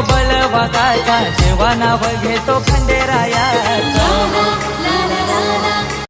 बलवाचा जेव्हा नाव घेतो खंडेरायाचा.